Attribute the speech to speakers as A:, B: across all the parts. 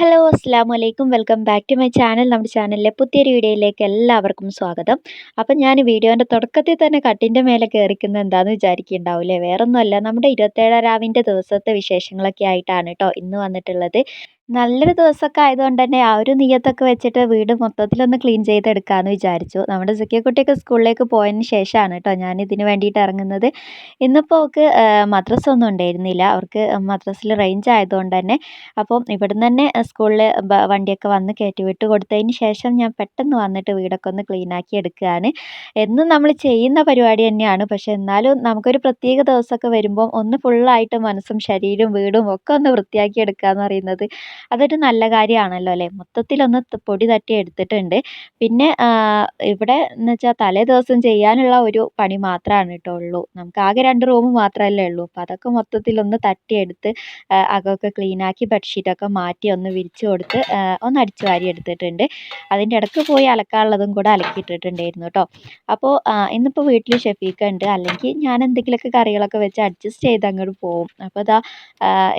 A: Hello അസ്സാം വലൈക്കും welcome back to my channel. നമ്മുടെ ചാനലിലെ പുതിയൊരു വീഡിയോയിലേക്ക് എല്ലാവർക്കും സ്വാഗതം. അപ്പം ഞാൻ വീഡിയോന്റെ തുടക്കത്തിൽ തന്നെ കട്ടിന്റെ മേലെ കയറിക്കുന്നത് എന്താണെന്ന് വിചാരിക്കുന്നുണ്ടാവില്ലേ? വേറൊന്നുമല്ല നമ്മുടെ ഇരുപത്തേഴാം രാവിന്റെ ദിവസത്തെ വിശേഷങ്ങളൊക്കെ ആയിട്ടാണ് കേട്ടോ ഇന്ന് വന്നിട്ടുള്ളത്. നല്ലൊരു ദിവസമൊക്കെ ആയതുകൊണ്ട് തന്നെ ആ ഒരു നീയത്തൊക്കെ വെച്ചിട്ട് വീട് മൊത്തത്തിലൊന്ന് ക്ലീൻ ചെയ്തെടുക്കാമെന്ന് വിചാരിച്ചു. നമ്മുടെ കുട്ടിയൊക്കെ സ്കൂളിലേക്ക് പോയതിന് ശേഷമാണ് കേട്ടോ ഞാൻ ഇതിന് വേണ്ടിയിട്ട് ഇറങ്ങുന്നത്. ഇന്നിപ്പോൾ അവൾക്ക് മദ്രസ ഒന്നും ഉണ്ടായിരുന്നില്ല. അവർക്ക് മദ്രസിൽ റേഞ്ച് ആയതുകൊണ്ട് തന്നെ. അപ്പം ഇവിടുന്ന് തന്നെ സ്കൂളിൽ വണ്ടിയൊക്കെ വന്ന് കയറ്റി വിട്ട് കൊടുത്തതിന് ശേഷം ഞാൻ പെട്ടെന്ന് വന്നിട്ട് വീടൊക്കെ ഒന്ന് ക്ലീൻ ആക്കി എടുക്കുകയാണ്. എന്നും നമ്മൾ ചെയ്യുന്ന പരിപാടി തന്നെയാണ്. പക്ഷേ എന്നാലും നമുക്കൊരു പ്രത്യേക ദിവസമൊക്കെ വരുമ്പം ഒന്ന് ഫുള്ളായിട്ട് മനസ്സും ശരീരവും വീടും ഒക്കെ ഒന്ന് വൃത്തിയാക്കി എടുക്കുക എന്ന് പറയുന്നത് അതൊരു നല്ല കാര്യമാണല്ലോ അല്ലേ? മൊത്തത്തിലൊന്ന് പൊടി തട്ടി എടുത്തിട്ടുണ്ട്. പിന്നെ ഇവിടെ എന്ന് വെച്ചാൽ തലേ ദിവസം ചെയ്യാനുള്ള ഒരു പണി മാത്രമാണ് കേട്ടോ ഉള്ളൂ. നമുക്ക് ആകെ രണ്ട് റൂം മാത്രമല്ലേ ഉള്ളൂ. അപ്പോൾ അതൊക്കെ മൊത്തത്തിലൊന്ന് തട്ടിയെടുത്ത് അകമൊക്കെ ക്ലീനാക്കി ബെഡ്ഷീറ്റൊക്കെ മാറ്റി ഒന്ന് വിരിച്ചു കൊടുത്ത് ഒന്ന് അടിച്ചു വാരി എടുത്തിട്ടുണ്ട്. അതിന്റെ ഇടയ്ക്ക് പോയി അലക്കാനുള്ളതും കൂടെ അലക്കിയിട്ടിട്ടുണ്ടായിരുന്നു കേട്ടോ. അപ്പോൾ ഇന്നിപ്പോൾ വീട്ടിൽ ഷെഫീക്ക ഉണ്ട്. അല്ലെങ്കിൽ ഞാൻ എന്തെങ്കിലുമൊക്കെ കറികളൊക്കെ വെച്ച് അഡ്ജസ്റ്റ് ചെയ്ത് അങ്ങോട്ട് പോകും അപ്പോൾ ഇതാ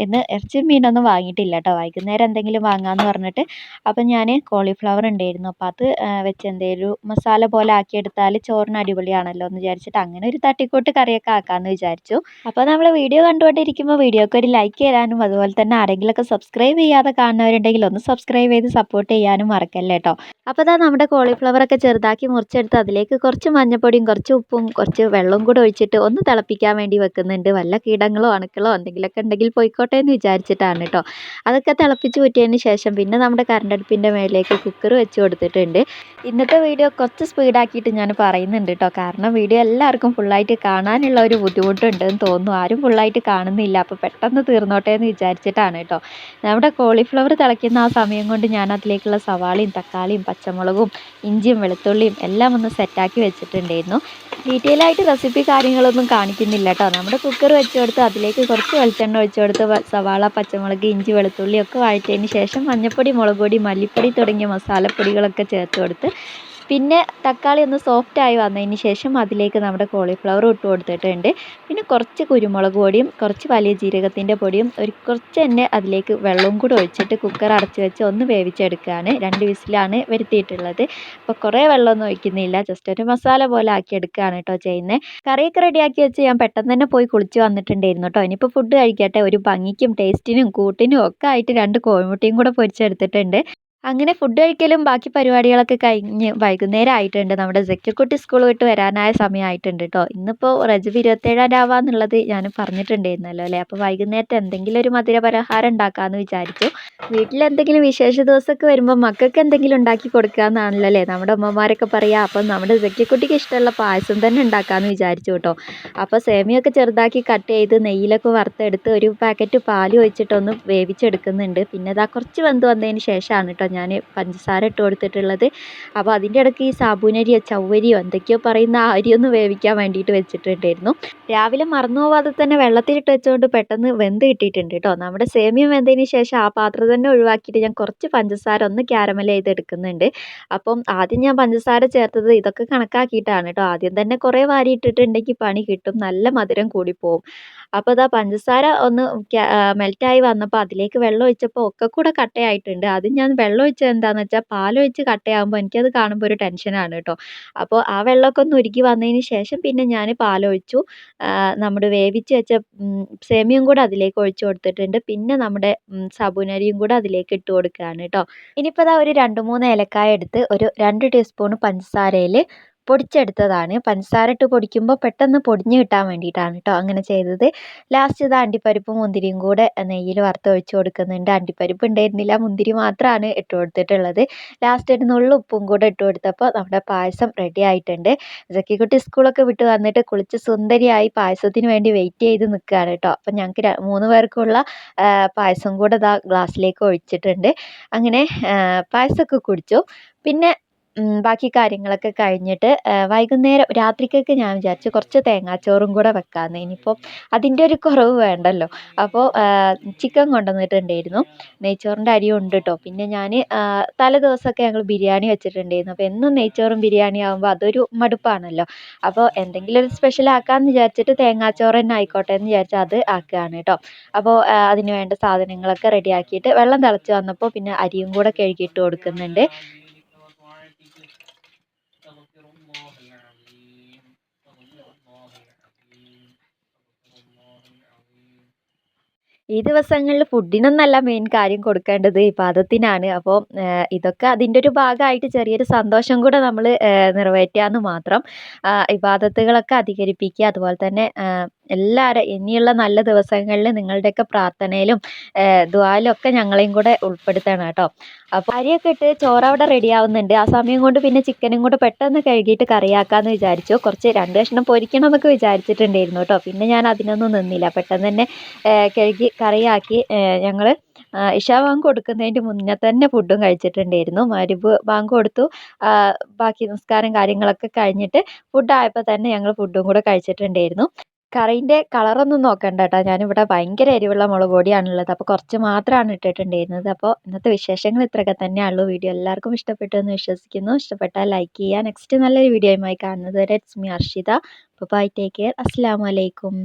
A: ഇന്ന് ഇറച്ചിയും മീനൊന്നും വാങ്ങിയിട്ടില്ല കേട്ടോ. വൈകുന്നേരം വൈകുന്നേരം എന്തെങ്കിലും വാങ്ങാമെന്ന് പറഞ്ഞിട്ട് അപ്പം ഞാൻ കോളിഫ്ലവർ ഉണ്ടായിരുന്നു അപ്പോൾ അത് വെച്ച് എന്തെങ്കിലും മസാല പോലെ ആക്കിയെടുത്താൽ ചോറിന് അടിപൊളിയാണല്ലോ എന്ന് വിചാരിച്ചിട്ട് അങ്ങനെ ഒരു തട്ടിക്കൂട്ട് കറിയൊക്കെ ആക്കാമെന്ന് വിചാരിച്ചു. അപ്പോൾ നമ്മൾ വീഡിയോ കണ്ടുകൊണ്ടിരിക്കുമ്പോൾ വീഡിയോക്ക് ഒരു ലൈക്ക് ചെയ്യാനും അതുപോലെ തന്നെ ആരെങ്കിലുമൊക്കെ സബ്സ്ക്രൈബ് ചെയ്യാതെ കാണുന്നവരുണ്ടെങ്കിൽ ഒന്ന് സബ്സ്ക്രൈബ് ചെയ്ത് സപ്പോർട്ട് ചെയ്യാനും മറക്കല്ലേ കേട്ടോ അപ്പോൾ അതാ നമ്മുടെ കോളിഫ്ലവർ ഒക്കെ ചെറുതാക്കി മുറിച്ചെടുത്ത് അതിലേക്ക് കുറച്ച് മഞ്ഞപ്പൊടിയും കുറച്ച് ഉപ്പും കുറച്ച് വെള്ളവും കൂടെ ഒഴിച്ചിട്ട് ഒന്ന് തിളപ്പിക്കാൻ വേണ്ടി വെക്കുന്നുണ്ട്. വല്ല കീടങ്ങളോ അണുക്കളോ എന്തെങ്കിലുമൊക്കെ ഉണ്ടെങ്കിൽ പോയിക്കോട്ടെ എന്ന് വിചാരിച്ചിട്ടാണ് കേട്ടോ അതൊക്കെ തിളപ്പിച്ച് ഊറ്റിയതിന് ശേഷം പിന്നെ നമ്മുടെ കറണ്ട് അടുപ്പിന്റെ മേലേക്ക് കുക്കർ വെച്ച് കൊടുത്തിട്ടുണ്ട്. ഇന്നത്തെ വീഡിയോ കുറച്ച് സ്പീഡാക്കിയിട്ട് ഞാൻ പറയുന്നുണ്ട് കേട്ടോ കാരണം വീഡിയോ എല്ലാവർക്കും ഫുള്ളായിട്ട് കാണാനുള്ള ഒരു ബുദ്ധിമുട്ടുണ്ടെന്ന് തോന്നുന്നു. ആരും ഫുള്ളായിട്ട് കാണുന്നില്ല. അപ്പോൾ പെട്ടെന്ന് തീർന്നോട്ടെ എന്ന് വിചാരിച്ചിട്ടാണ് കേട്ടോ നമ്മുടെ കോളിഫ്ലവർ തിളയ്ക്കുന്ന ആ സമയം കൊണ്ട് ഞാൻ അതിലേക്കുള്ള സവാളയും തക്കാളിയും പച്ചമുളകും ഇഞ്ചിയും വെളുത്തുള്ളിയും എല്ലാം ഒന്ന് സെറ്റാക്കി വെച്ചിട്ടുണ്ടായിരുന്നു. ഡീറ്റെയിൽ ആയിട്ട് റെസിപ്പി കാര്യങ്ങളൊന്നും കാണിക്കുന്നില്ല കേട്ടോ നമ്മുടെ കുക്കർ വെച്ച് കൊടുത്ത് അതിലേക്ക് കുറച്ച് വെളിച്ചെണ്ണ ഒഴിച്ചു കൊടുത്ത് സവാള പച്ചമുളക് ഇഞ്ചി വെളുത്തുള്ളി ഒക്കെ വഴറ്റിയതിന് ശേഷം മഞ്ഞൾപ്പൊടി മുളക് പൊടി മല്ലിപ്പൊടി തുടങ്ങിയ മസാലപ്പൊടികളൊക്കെ ചേർത്ത് കൊടുത്ത് പിന്നെ തക്കാളി ഒന്ന് സോഫ്റ്റ് ആയി വന്നതിന് ശേഷം അതിലേക്ക് നമ്മുടെ കോളിഫ്ലവർ ഇട്ട് കൊടുത്തിട്ടുണ്ട്. പിന്നെ കുറച്ച് കുരുമുളക് പൊടിയും കുറച്ച് വലിയ ജീരകത്തിന്റെ പൊടിയും ഒരു കുറച്ച് തന്നെ അതിലേക്ക് വെള്ളവും കൂടി ഒഴിച്ചിട്ട് കുക്കർ അടച്ച് വെച്ച് ഒന്ന് വേവിച്ചെടുക്കുകയാണ്. രണ്ട് വിസിലാണ് വരുത്തിയിട്ടുള്ളത്. അപ്പോൾ കുറേ വെള്ളമൊന്നും ഒഴിക്കുന്നില്ല. ജസ്റ്റ് ഒരു മസാല പോലെ ആക്കി എടുക്കുകയാണ് കേട്ടോ ചെയ്യുന്നത്. കറിയൊക്കെ റെഡിയാക്കി വെച്ച് ഞാൻ പെട്ടെന്ന് തന്നെ പോയി കുളിച്ച് വന്നിട്ടുണ്ടായിരുന്നു കേട്ടോ. ഇനിയിപ്പോൾ ഫുഡ് കഴിക്കട്ടെ. ഒരു ഭംഗിക്കും ടേസ്റ്റിനും കൂട്ടിനും ഒക്കെ ആയിട്ട് രണ്ട് കോഴിമുട്ടയും കൂടെ പൊരിച്ചെടുത്തിട്ടുണ്ട്. അങ്ങനെ ഫുഡ് കഴിക്കലും ബാക്കി പരിപാടികളൊക്കെ കഴിഞ്ഞ് വൈകുന്നേരം ആയിട്ടുണ്ട്. നമ്മുടെ ജക്കിക്കുട്ടി സ്കൂൾ വിട്ട് വരാനായ സമയമായിട്ടുണ്ട് കേട്ടോ ഇന്നിപ്പോൾ റജബ് ഇരുപത്തേഴാം രാവ എന്നുള്ളത് ഞാൻ പറഞ്ഞിട്ടുണ്ടായിരുന്നല്ലോ അല്ലേ? അപ്പോൾ വൈകുന്നേരത്തെ എന്തെങ്കിലും ഒരു മധുര പലഹാരം ഉണ്ടാക്കാമെന്ന് വിചാരിച്ചു. വീട്ടിൽ എന്തെങ്കിലും വിശേഷ ദിവസമൊക്കെ വരുമ്പോൾ മക്കൾക്ക് എന്തെങ്കിലും ഉണ്ടാക്കി കൊടുക്കുക എന്നാണല്ലോ അല്ലേ? നമ്മുടെ അമ്മമാരൊക്കെ പറയുക അപ്പം നമ്മുടെ ജക്കിക്കുട്ടിക്ക് ഇഷ്ടമുള്ള പായസം തന്നെ ഉണ്ടാക്കാമെന്ന് വിചാരിച്ചു കേട്ടോ അപ്പോൾ സേമിയൊക്കെ ചെറുതാക്കി കട്ട് ചെയ്ത് നെയ്യിലൊക്കെ വറുത്തെടുത്ത് ഒരു പാക്കറ്റ് പാൽ ഒഴിച്ചിട്ടൊന്ന് വേവിച്ചെടുക്കുന്നുണ്ട്. പിന്നെ അതാ കുറച്ച് വെന്ത് വന്നതിന് ശേഷമാണ് കേട്ടോ ഞാൻ പഞ്ചസാര ഇട്ട് കൊടുത്തിട്ടുള്ളത്. അപ്പോൾ അതിന്റെ ഇടയ്ക്ക് ഈ സാബൂനരിയോ ചവ്വരിയോ എന്തൊക്കെയോ പറയുന്ന ആ അരിയൊന്ന് വേവിക്കാൻ വേണ്ടിയിട്ട് വെച്ചിട്ടുണ്ടായിരുന്നു. രാവിലെ മറന്നു പോവാതെ തന്നെ വെള്ളത്തിലിട്ട് വെച്ചുകൊണ്ട് പെട്ടെന്ന് വെന്ത് കിട്ടിയിട്ടുണ്ട് കേട്ടോ നമ്മുടെ സേമിയ വെന്തതിന് ശേഷം ആ പാത്രം തന്നെ ഒഴിവാക്കിയിട്ട് ഞാൻ കുറച്ച് പഞ്ചസാര ഒന്ന് ക്യാരമൽ ചെയ്തെടുക്കുന്നുണ്ട് അപ്പം ആദ്യം ഞാൻ പഞ്ചസാര ചേർത്തത് ഇതൊക്കെ കണക്കാക്കിയിട്ടാണ് കേട്ടോ ആദ്യം തന്നെ കുറേ വാരി ഇട്ടിട്ടുണ്ടെങ്കിൽ പണി കിട്ടും നല്ല മധുരം കൂടി കൂടിപ്പോവും അപ്പോൾ ഇതാ പഞ്ചസാര ഒന്ന് മെൽറ്റായി വന്നപ്പോൾ അതിലേക്ക് വെള്ളം ഒഴിച്ചപ്പോൾ ഒക്കെ കൂടെ കട്ടയായിട്ടുണ്ട്. അത് ഞാൻ വെള്ളം ഒഴിച്ചത് എന്താണെന്ന് വെച്ചാൽ പാലൊഴിച്ച് കട്ടയാകുമ്പോൾ എനിക്കത് കാണുമ്പോൾ ഒരു ടെൻഷനാണ് കേട്ടോ അപ്പോൾ ആ വെള്ളമൊക്കെ ഒന്ന് ഉരുകി വന്നതിന് ശേഷം പിന്നെ ഞാൻ പാലൊഴിച്ചു. നമ്മുടെ വേവിച്ച് വെച്ച സേമിയയും കൂടെ അതിലേക്ക് ഒഴിച്ച് കൊടുത്തിട്ടുണ്ട്. പിന്നെ നമ്മുടെ സബുനരിയും കൂടെ അതിലേക്ക് ഇട്ട് കൊടുക്കുകയാണ് കേട്ടോ ഇനിയിപ്പോൾ ഇതാ ഒരു രണ്ട് മൂന്ന് ഏലക്കായ എടുത്ത് ഒരു രണ്ട് ടീസ്പൂൺ പഞ്ചസാരയിൽ പൊടിച്ചെടുത്തതാണ്. പഞ്ചസാര ഇട്ട് പൊടിക്കുമ്പോൾ പെട്ടെന്ന് പൊടിഞ്ഞ് കിട്ടാൻ വേണ്ടിയിട്ടാണ് കേട്ടോ അങ്ങനെ ചെയ്തത്. ലാസ്റ്റ് ഇത് അണ്ടിപ്പരിപ്പും മുന്തിരിയും കൂടെ നെയ്യിൽ വറുത്ത് ഒഴിച്ച് കൊടുക്കുന്നുണ്ട്. അണ്ടിപ്പരിപ്പ് ഉണ്ടായിരുന്നില്ല മുന്തിരി മാത്രമാണ് ഇട്ട് കൊടുത്തിട്ടുള്ളത്. ലാസ്റ്റ് ഒരു നുള്ളു ഉപ്പും കൂടെ ഇട്ട് കൊടുത്തപ്പോൾ നമ്മുടെ പായസം റെഡി ആയിട്ടുണ്ട്. ജക്കിക്കുട്ടി സ്കൂളൊക്കെ വിട്ട് വന്നിട്ട് കുളിച്ച് സുന്ദരിയായി പായസത്തിന് വേണ്ടി വെയിറ്റ് ചെയ്ത് നിൽക്കുകയാണ് കേട്ടോ അപ്പം ഞങ്ങൾക്ക് മൂന്ന് പേർക്കുള്ള പായസം കൂടെ ഇതാ ഗ്ലാസ്സിലേക്ക് ഒഴിച്ചിട്ടുണ്ട്. അങ്ങനെ പായസമൊക്കെ കുടിച്ചു. പിന്നെ ബാക്കി കാര്യങ്ങളൊക്കെ കഴിഞ്ഞിട്ട് വൈകുന്നേരം രാത്രിക്കൊക്കെ ഞാൻ വിചാരിച്ചു കുറച്ച് തേങ്ങാച്ചോറും കൂടെ വെക്കാമെന്ന് ഇനിയിപ്പോൾ അതിന്റെ ഒരു കുറവ് വേണ്ടല്ലോ. അപ്പോൾ ചിക്കൻ കൊണ്ടുവന്നിട്ടുണ്ടായിരുന്നു. നെയ്ച്ചോറിന്റെ അരി ഉണ്ട് കേട്ടോ പിന്നെ ഞാൻ തലേ ദിവസമൊക്കെ ഞങ്ങൾ ബിരിയാണി വെച്ചിട്ടുണ്ടായിരുന്നു. അപ്പോൾ എന്നും നെയ്ച്ചോറും ബിരിയാണി ആകുമ്പോൾ അതൊരു മടുപ്പാണല്ലോ. അപ്പോൾ എന്തെങ്കിലും ഒരു സ്പെഷ്യൽ ആക്കാമെന്ന് വിചാരിച്ചിട്ട് തേങ്ങാച്ചോറ് തന്നെ ആയിക്കോട്ടെ എന്ന് വിചാരിച്ച് അത് ആക്കുകയാണ് കേട്ടോ അപ്പോൾ അതിന് വേണ്ട സാധനങ്ങളൊക്കെ റെഡിയാക്കിയിട്ട് വെള്ളം തിളച്ച് വന്നപ്പോൾ പിന്നെ അരിയും കൂടെ കഴുകിയിട്ട് കൊടുക്കുന്നുണ്ട്. ഈ ദിവസങ്ങളിൽ ഫുഡിനൊന്നല്ല മെയിൻ കാര്യം കൊടുക്കേണ്ടത് ഈ പാദത്തിനാണ്. അപ്പോൾ ഇതൊക്കെ അതിന്റെ ഒരു ഭാഗമായിട്ട് ചെറിയൊരു സന്തോഷം കൂടെ നമ്മൾ നിറവേറ്റുക എന്ന് മാത്രം ഇബാദത്തുകളൊക്കെ അധികരിപ്പിക്കുക അതുപോലെ തന്നെ എല്ലാവരും ഇനിയുള്ള നല്ല ദിവസങ്ങളിൽ നിങ്ങളുടെയൊക്കെ പ്രാർത്ഥനയിലും ദ്വാലും ഒക്കെ ഞങ്ങളെയും കൂടെ ഉൾപ്പെടുത്തണം കേട്ടോ. അപ്പോൾ അരിയൊക്കെ ഇട്ട് ചോറ് അവിടെ റെഡി ആവുന്നുണ്ട്. ആ സമയം കൊണ്ട് പിന്നെ ചിക്കനും കൂടെ പെട്ടെന്ന് കഴുകിയിട്ട് കറിയാക്കാമെന്ന് വിചാരിച്ചു. കുറച്ച് രണ്ട് കഷ്ണം പൊരിക്കണം എന്നൊക്കെ വിചാരിച്ചിട്ടുണ്ടായിരുന്നു കേട്ടോ. പിന്നെ ഞാൻ അതിനൊന്നും നിന്നില്ല. പെട്ടെന്ന് തന്നെ കഴുകി കറിയാക്കി ഞങ്ങൾ ഇഷാ ബാങ്ക് കൊടുക്കുന്നതിന്റെ മുന്നേ തന്നെ ഫുഡും കഴിച്ചിട്ടുണ്ടായിരുന്നു. മരുബ് ബാങ്ക് കൊടുത്തു. ബാക്കി നിസ്കാരം കാര്യങ്ങളൊക്കെ കഴിഞ്ഞിട്ട് ഫുഡ് ആയപ്പോൾ തന്നെ ഞങ്ങൾ ഫുഡും കൂടെ കഴിച്ചിട്ടുണ്ടായിരുന്നു. കറീന്റെ കളറൊന്നും നോക്കണ്ട കേട്ടോ ഞാനിവിടെ ഭയങ്കര എരിവുള്ള മുളക് പൊടിയാണുള്ളത്. അപ്പോൾ കുറച്ച് മാത്രമാണ് ഇട്ടിട്ടുണ്ടായിരുന്നത്. അപ്പോൾ ഇന്നത്തെ വിശേഷങ്ങൾ ഇത്രയൊക്കെ തന്നെയുള്ളൂ വീഡിയോ എല്ലാവർക്കും ഇഷ്ടപ്പെട്ടു എന്ന് വിശ്വസിക്കുന്നു. ഇഷ്ടപ്പെട്ടാൽ ലൈക്ക് ചെയ്യുക. നെക്സ്റ്റ് നല്ലൊരു വീഡിയോയുമായി കാണുന്നത് വരെ ഇറ്റ്സ് മീ അർഷിത. അപ്പോൾ ബൈ ടേക്ക് കെയർ. അസ്സാം വലൈക്കും